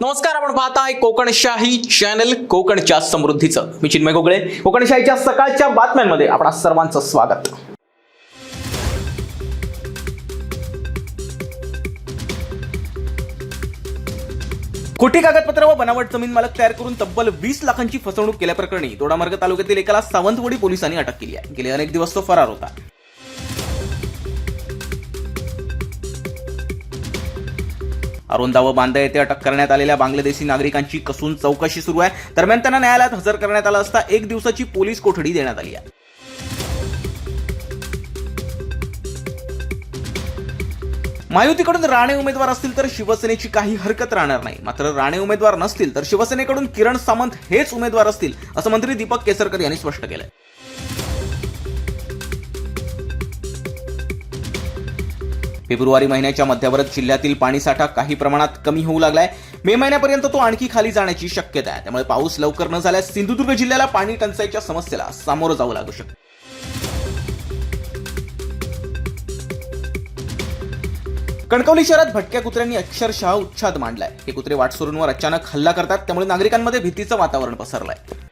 नमस्कार आपण पाहताय कोकणशाही चॅनल कोकणच्या समृद्धीचं. मी चिन्मय गोगळे. कोकणशाहीच्या सकाळच्या बातम्यांमध्ये आपणा सर्वांचं स्वागत. खोटी कागदपत्र व बनावट जमीन मालक तयार करून तब्बल वीस लाखांची फसवणूक केल्याप्रकरणी दोडामार्ग तालुक्यातील एकाला सावंतवाडी पोलिसांनी अटक केली आहे. गेले अनेक दिवस तो फरार होता. अरुंदा व बांदा येथे अटक करण्यात आलेल्या बांगलादेशी नागरिकांची कसून चौकशी सुरू आहे. दरम्यान त्यांना न्यायालयात हजर करण्यात आलं असता एक दिवसाची पोलीस कोठडी देण्यात आली आहे. महायुतीकडून राणे उमेदवार असतील तर शिवसेनेची काही हरकत राहणार नाही. मात्र राणे उमेदवार नसतील तर शिवसेनेकडून किरण सामंत हेच उमेदवार असतील असं मंत्री दीपक केसरकर यांनी स्पष्ट केलंय. फेब्रुवारी महिन्याच्या मध्यावरच जिल्ह्यातील पाणीसाठा काही प्रमाणात कमी होऊ लागलाय. मे महिन्यापर्यंत तो आणखी खाली जाण्याची शक्यता आहे. त्यामुळे पाऊस लवकर न झाल्यास सिंधुदुर्ग जिल्ह्याला पाणी टंचाईच्या समस्येला सामोरं जावं लागू शकतं. कणकवली शहरात भटक्या कुत्र्यांनी अक्षरशः उच्छाद मांडलाय. हे कुत्रे वाटसरूंवर अचानक हल्ला करतात. त्यामुळे नागरिकांमध्ये भीतीचं वातावरण पसरलंय.